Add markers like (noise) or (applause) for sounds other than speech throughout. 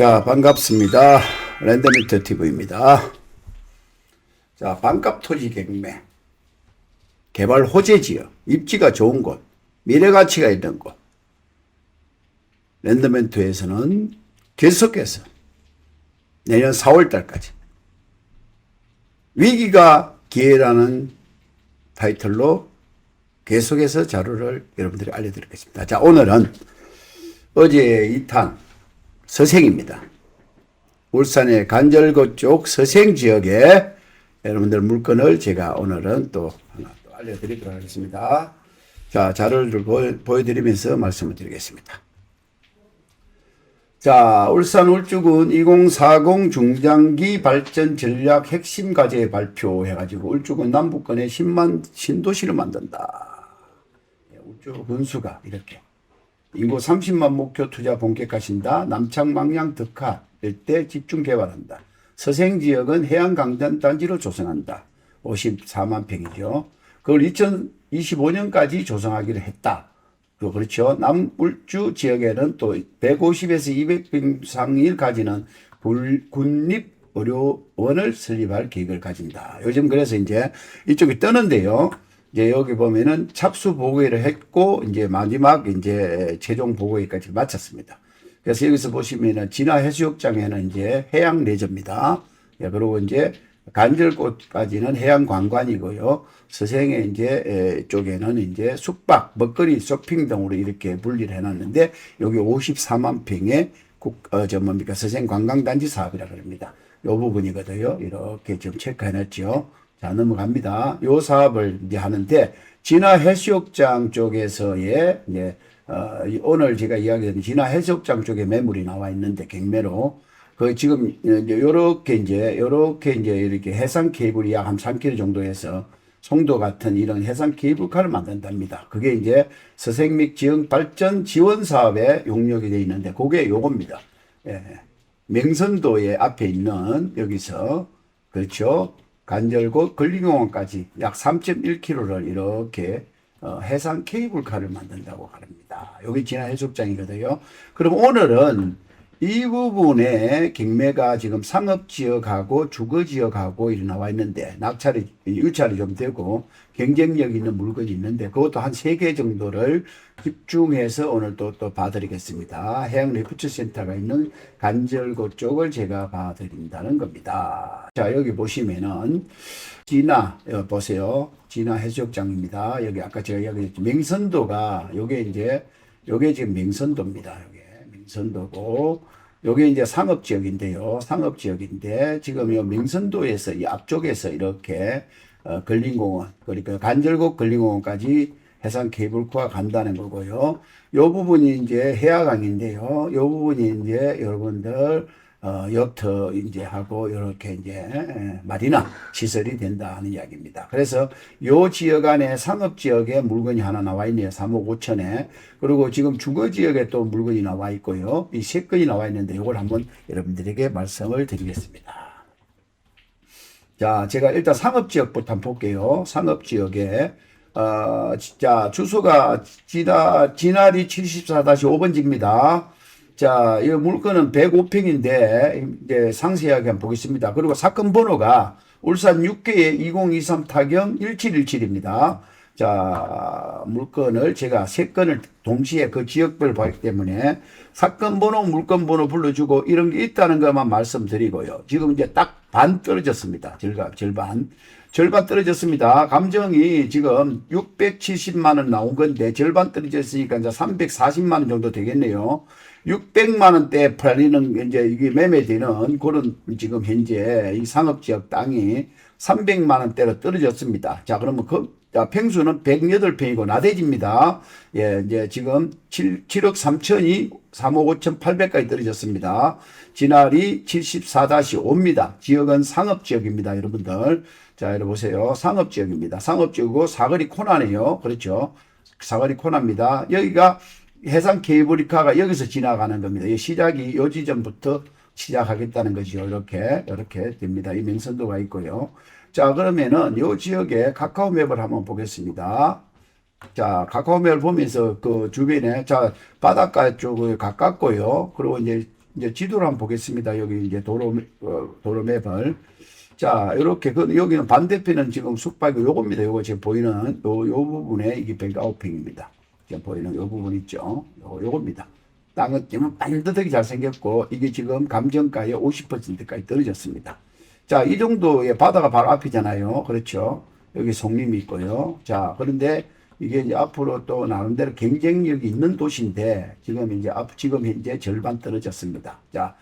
자, 반갑습니다. 랜덤미터 TV입니다. 자, 반값 토지 경매. 개발 호재 지역, 입지가 좋은 곳, 미래 가치가 있는 곳. 랜덤멘트에서는 계속해서 내년 4월 달까지 위기가 기회라는 타이틀로 계속해서 자료를 여러분들이 알려드리겠습니다. 자, 오늘은 어제 2탄 서생입니다. 울산의 간절곶 쪽 서생 지역에 여러분들 물건을 제가 오늘은 또 하나 또 알려드리도록 하겠습니다. 자, 자료를 보여, 보여드리면서 말씀을 드리겠습니다. 자, 울산 울주군 2040 중장기 발전 전략 핵심 과제 발표해가지고 울주군 남북권에 10만 신도시를 만든다. 예, 울주 군수가 이렇게 인구 30만 목표 투자 본격화신다. 남창 망양 덕화 일대 집중 개발한다. 서생 지역은 해안 강변 단지로 조성한다. 54만 평이죠. 그걸 2025년까지 조성하기로 했다. 또 그렇죠. 남울주 지역에는 또 150에서 200평 상일까지는 군립 의료원을 설립할 계획을 가진다. 요즘 그래서 이제 이쪽이 뜨는데요. 이제 여기 보면은 착수 보고회를 했고 이제 마지막 이제 최종 보고회까지 마쳤습니다. 그래서 여기서 보시면은 진화 해수욕장에는 이제 해양 레저입니다. 예, 그리고 이제 간절곶까지는 해양 관광이고요. 서생의 이제 쪽에는 이제 숙박, 먹거리, 쇼핑 등으로 이렇게 분리를 해놨는데 여기 54만 평의 국, 어, 저 뭡니까 서생 관광단지 사업이라 그럽니다. 요 부분이거든요. 이렇게 지금 체크해놨죠. 자 넘어갑니다. 요 사업을 이제 하는데 진화 해수욕장 쪽에서의 이제 어, 오늘 제가 이야기했던 진화 해수욕장 쪽에 매물이 나와 있는데 경매로 그 지금 이제 요렇게 이제 요렇게 이제 이렇게 해상 케이블이 약 한 3km 정도에서 송도 같은 이런 해상 케이블카를 만든답니다. 그게 이제 서생믹 지역 발전 지원 사업에 용역이 되어 있는데 그게 요겁니다. 예. 명선도의 앞에 있는 여기서 그렇죠. 간절곶 근린공원까지 약 3.1km를 이렇게 어, 해상 케이블카를 만든다고 합니다. 여기 진화 해수욕장이거든요. 그럼 오늘은 이 부분에 경매가 지금 상업지역하고 주거지역하고 이렇게 나와 있는데 낙찰이 유찰이 좀 되고 경쟁력 있는 물건이 있는데 그것도 한 세 개 정도를 집중해서 오늘 또, 또 봐드리겠습니다. 해양 레프트 센터가 있는 간절곶 쪽을 제가 봐드린다는 겁니다. 자, 여기 보시면은 진화, 여기 보세요. 진화 해수욕장입니다. 여기 아까 제가 이야기했죠. 명선도가 요게 이제 요게 지금 명선도입니다. 요게 명선도고 요게 이제 상업 지역인데요. 상업 지역인데 지금 요 명선도에서 이 앞쪽에서 이렇게 어, 걸린공원 그러니까 간절곶 걸린공원까지 해상 케이블카가 간다는 거고요. 요 부분이 이제 해화강인데요. 요 부분이 이제 여러분들 어, 역터 이제 하고 이렇게 이제 마리나 시설이 된다 하는 이야기입니다. 그래서 요 지역 안에 상업 지역에 물건이 하나 나와 있네요. 3억 5천에. 그리고 지금 주거 지역에 또 물건이 나와 있고요. 이 세 건이 나와 있는데 이걸 한번 여러분들에게 말씀을 드리겠습니다. 자, 제가 일단 상업 지역부터 한번 볼게요. 상업 지역에 어, 자, 주소가 지나, 지나리 74-5번지입니다. 자, 이 물건은 105평인데, 이제 상세하게 한번 보겠습니다. 그리고 사건 번호가 울산 6개의 2023 타경 1717입니다. 자, 물건을 제가 세 건을 동시에 그 지역별 봤기 때문에 사건 번호, 물건 번호 불러주고 이런 게 있다는 것만 말씀드리고요. 지금 이제 딱 반 떨어졌습니다. 절반, 절반. 절반 떨어졌습니다. 감정이 지금 670만 원 나온 건데 절반 떨어졌으니까 이제 340만 원 정도 되겠네요. 600만 원대 팔리는 이제 이게 매매되는 그런 지금 현재 이 상업 지역 땅이 300만 원대로 떨어졌습니다. 자, 그러면 그 자, 평수는 108평이고 나대지입니다. 예, 이제 지금 7, 7억 3천이 3억 5천 8백까지 떨어졌습니다. 진알이 74-5입니다. 지역은 상업지역입니다, 여러분들. 자, 여러분 보세요. 상업지역입니다. 상업지역이고 사거리 코너네요. 그렇죠. 사거리 코너입니다. 여기가 해상 케이블카가 여기서 지나가는 겁니다. 이 시작이 요 지점부터 시작하겠다는 거죠. 이렇게, 이렇게 됩니다. 이 명선도가 있고요. 자, 그러면은 요 지역에 카카오 맵을 한번 보겠습니다. 자, 카카오 맵을 보면서 그 주변에, 자, 바닷가 쪽에 가깝고요. 그리고 이제 이제 지도를 한번 보겠습니다. 여기 이제 도로 어, 도로 맵을 자 이렇게 그 여기는 반대편은 지금 숙박이 요겁니다. 요거 지금 보이는 요, 요 부분에 이게 109평입니다. 지금 보이는 요 부분 있죠. 요 요겁니다. 땅은 지금 반듯하게 잘생겼고 이게 지금 감정가의 50%까지 떨어졌습니다. 자, 이 정도의 바다가 바로 앞이잖아요. 그렇죠. 여기 송림이 있고요. 자, 그런데 이게 이제 앞으로 또 나름대로 경쟁력이 있는 도시인데 지금 이제 앞, 지금 현재 절반 떨어졌습니다. 자,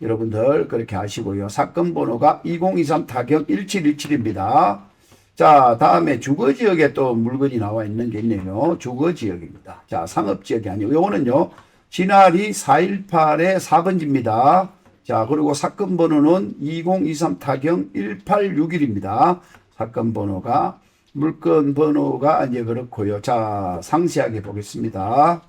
여러분들 그렇게 하시고요. 사건 번호가 2023 타격 1717입니다. 자, 다음에 주거 지역에 또 물건이 나와 있는 게 있네요. 주거 지역입니다. 자, 상업 지역이 아니고 요거는요. 진아리 418의 4번지입니다. 자, 그리고 사건 번호는 2023 타경 1861입니다. 사건 번호가 물건 번호가 이제 그렇고요. 자, 상세하게 보겠습니다.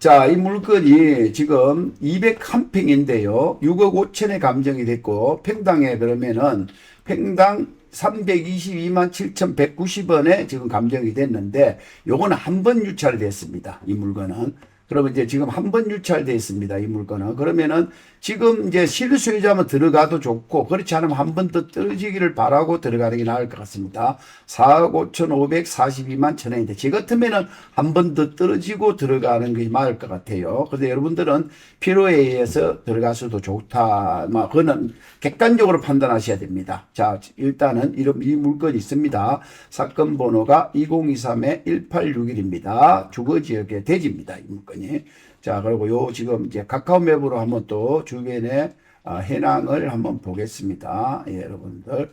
자, 이 물건이 지금 201평인데요. 6억 5천에 감정이 됐고, 평당에 그러면은 평당 322만 7,190원에 지금 감정이 됐는데, 요거는 한 번 유찰이 됐습니다. 이 물건은. 그러면 이제 지금 한 번 유찰돼 있습니다. 이 물건은. 그러면은 지금 이제 실수요자만 들어가도 좋고 그렇지 않으면 한 번 더 떨어지기를 바라고 들어가는 게 나을 것 같습니다. 4억 5,542만 천 원인데 제 같으면은 한 번 더 떨어지고 들어가는 게 맞을 것 같아요. 그런데 여러분들은 필요에 의해서 들어가서도 좋다. 뭐 그거는 객관적으로 판단하셔야 됩니다. 자, 일단은 이런 이 물건이 있습니다. 사건 번호가 2023의 1861입니다. 주거 지역의 대지입니다. 이 물건이. 자, 그리고 요 지금 이제 카카오 맵으로 한번 또 주변에 아, 해낭을 한번 보겠습니다. 예, 여러분들.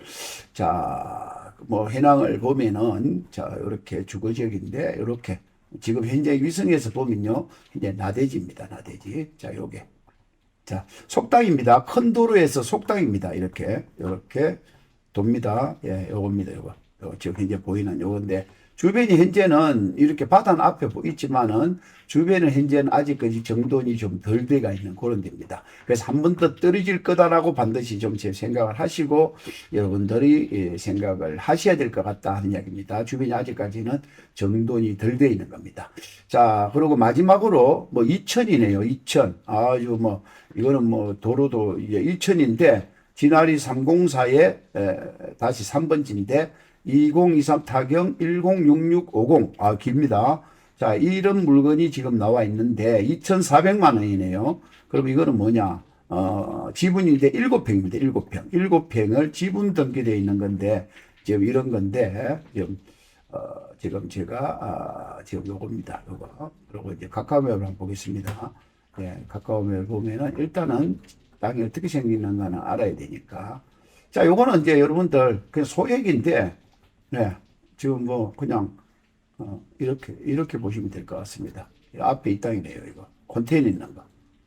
자, 뭐 해낭을 보면은 자, 이렇게 주거 지역인데 이렇게 지금 현재 위성에서 보면요. 현재 나대지입니다. 나대지. 자, 요게. 자, 속당입니다. 큰 도로에서 속당입니다. 이렇게, 이렇게 돕니다. 예, 요겁니다. 요거. 요 지금 현재 보이는 요건데, 주변이 현재는 이렇게 바다 앞에 있지만은, 주변은 현재는 아직까지 정돈이 좀 덜 돼가 있는 그런 데입니다. 그래서 한 번 더 떨어질 거다라고 반드시 좀 제 생각을 하시고, 여러분들이 예, 생각을 하셔야 될 것 같다 하는 이야기입니다. 주변이 아직까지는 정돈이 덜 돼 있는 겁니다. 자, 그리고 마지막으로 뭐 2천이네요. 2천. 아주 뭐, 이거는 뭐 도로도 이제 1천인데 진아리 304에 다시 3번지인데 2023 타경 106650. 아, 깁니다. 자, 이런 물건이 지금 나와 있는데 2,400만 원이네요. 그럼 이거는 뭐냐? 어, 지분인데 7평입니다. 7평. 7평을 지분 등기되어 있는 건데 지금 이런 건데 지금 어, 지금 제가 아, 지금 요겁니다. 요거. 그리고 이제 카카오맵을 한번 보겠습니다. 예, 카카오맵 보면은 일단은 땅이 어떻게 생기는가는 알아야 되니까. 자, 요거는 이제 여러분들 그냥 소액인데, 네, 지금 뭐 그냥 어, 이렇게 이렇게 보시면 될 것 같습니다. 이 앞에 이 땅이네요, 이거 컨테이너 있는 거.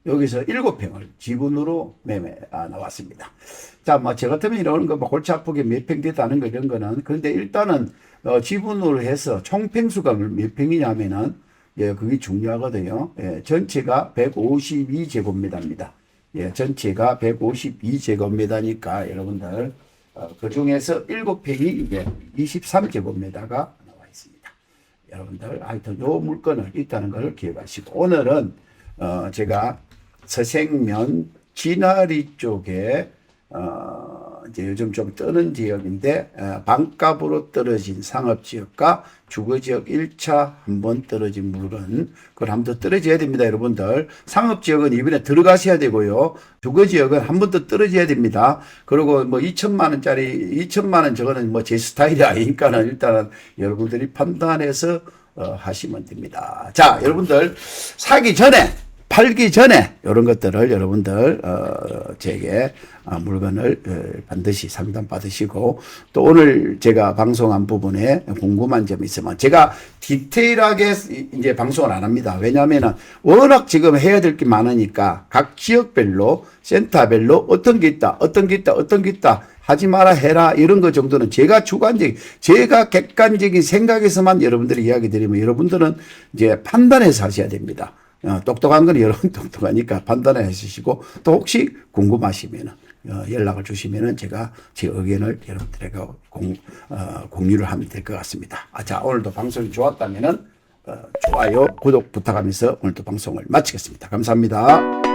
여기서 일곱 평을 지분으로 매매 아, 나왔습니다. 자, 뭐저 같으면 이런 거뭐 골치 아프게 몇 평 됐다는 거 이런 거는 그런데 일단은 어, 지분으로 해서 총 평수가 몇 평이냐면은 예, 그게 중요하거든요. 예, 전체가 152제곱미터입니다. 예, 전체가 152제곱미터니까 여러분들 어, 그 중에서 7평이 이게 23제곱미터가 나와 있습니다. 여러분들 하여튼 요 물건을 있다는 걸 기억하시고 오늘은 어, 제가 서생면 진아리 쪽에 어, 이제 요즘 좀 뜨는 지역인데 어, 반값으로 떨어진 상업 지역과 주거 지역 1차 한 번 떨어진 물건 그걸 한 번 더 떨어져야 됩니다 여러분들. 상업 지역은 이번에 들어가셔야 되고요. 주거 지역은 한 번 더 떨어져야 됩니다. 그리고 뭐 2천만 원짜리 2천만 원 저거는 뭐 제 스타일이 (laughs) 아니니까는 일단은 여러분들이 판단해서 어, 하시면 됩니다. 자 여러분들 사기 전에 팔기 전에 이런 것들을 여러분들 어, 제게 어, 물건을 어, 반드시 상담 받으시고 또 오늘 제가 방송한 부분에 궁금한 점이 있으면 제가 디테일하게 이제 방송을 안 합니다. 왜냐하면 워낙 지금 해야 될 게 많으니까 각 지역별로 센터별로 어떤 게 있다, 어떤 게 있다, 어떤 게 있다. 하지 마라 해라 이런 거 정도는 제가 주관적 제가 객관적인 생각에서만 여러분들이 이야기 드리면 여러분들은 이제 판단해서 하셔야 됩니다. 어, 똑똑한 건 여러분 (laughs) 똑똑하니까 판단해 주시고 또 혹시 궁금하시면 어, 연락을 주시면은 제가 제 의견을 여러분들에게 공, 어, 공유를 하면 될 것 같습니다. 아, 자 오늘도 방송이 좋았다면은 어, 좋아요 구독 부탁하면서 오늘도 방송을 마치겠습니다. 감사합니다.